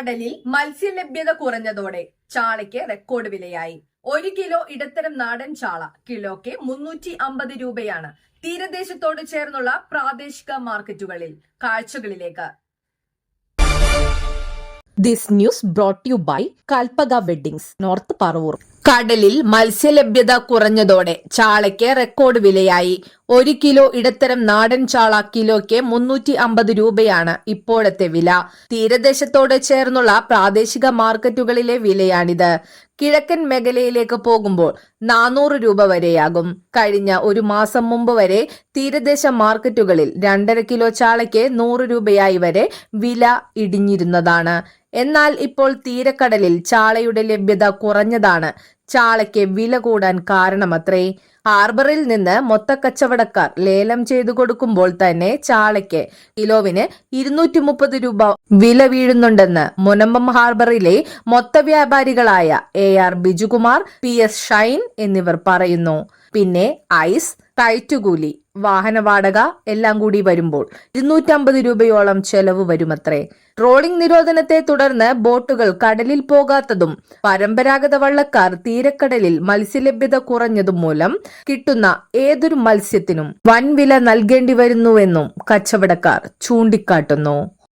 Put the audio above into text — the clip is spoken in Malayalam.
കടലിൽ മത്സ്യലഭ്യത കുറഞ്ഞതോടെ ചാളയ്ക്ക് റെക്കോർഡ് വിലയായി ഒരു കിലോ ഇടത്തരം നാടൻ ചാള കിലോയ്ക്ക് മുന്നൂറ്റി അമ്പത് രൂപയാണ് തീരദേശത്തോട് ചേർന്നുള്ള പ്രാദേശിക മാർക്കറ്റുകളിൽ കാഴ്ചകളിലേക്ക് this news brought you by Kalpaka weddings north Parvur. കടലിൽ മത്സ്യലഭ്യത കുറഞ്ഞതോടെ ചാളയ്ക്ക് റെക്കോർഡ് വിലയായി. ഒരു കിലോ ഇടത്തരം നാടൻ ചാള കിലോയ്ക്ക് മുന്നൂറ്റി അമ്പത് രൂപയാണ് ഇപ്പോഴത്തെ വില. തീരദേശത്തോട് ചേർന്നുള്ള പ്രാദേശിക മാർക്കറ്റുകളിലെ വിലയാണിത്. കിഴക്കൻ മേഖലയിലേക്ക് പോകുമ്പോൾ നാനൂറ് രൂപ വരെയാകും. കഴിഞ്ഞ ഒരു മാസം മുമ്പ് വരെ തീരദേശ മാർക്കറ്റുകളിൽ രണ്ടര കിലോ ചാളയ്ക്ക് നൂറ് രൂപയായി വരെ വില ഇടിഞ്ഞിരുന്നതാണ്. എന്നാൽ ഇപ്പോൾ തീരക്കടലിൽ ചാളയുടെ ലഭ്യത കുറഞ്ഞതാണ്. ചാളയ്ക്ക് വില കൂടാൻ കാരണമത്രേ. ഹാർബറിൽ നിന്ന് മൊത്തക്കച്ചവടക്കാർ ലേലം ചെയ്തു കൊടുക്കുമ്പോൾ തന്നെ ചാളയ്ക്ക് കിലോവിന് ഇരുന്നൂറ്റി മുപ്പത് രൂപ വില വീഴുന്നുണ്ടെന്ന് മുനമ്പം ഹാർബറിലെ മൊത്ത വ്യാപാരികളായ A R Bijukumar P S Shine എന്നിവർ പറയുന്നു. പിന്നെ ഐസ് കയറ്റുകൂലി വാഹന വാടക എല്ലാം കൂടി വരുമ്പോൾ ഇരുന്നൂറ്റമ്പത് രൂപയോളം ചെലവ് വരുമത്രേ. ട്രോളിംഗ് നിരോധനത്തെ തുടർന്ന് ബോട്ടുകൾ കടലിൽ പോകാത്തതും പരമ്പരാഗത വള്ളക്കാർ തീരക്കടലിൽ മത്സ്യലഭ്യത കുറഞ്ഞതും മൂലം കിട്ടുന്ന ഏതൊരു മത്സ്യത്തിനും വൻവില നൽകേണ്ടി വരുന്നുവെന്നും കച്ചവടക്കാർ ചൂണ്ടിക്കാട്ടുന്നു.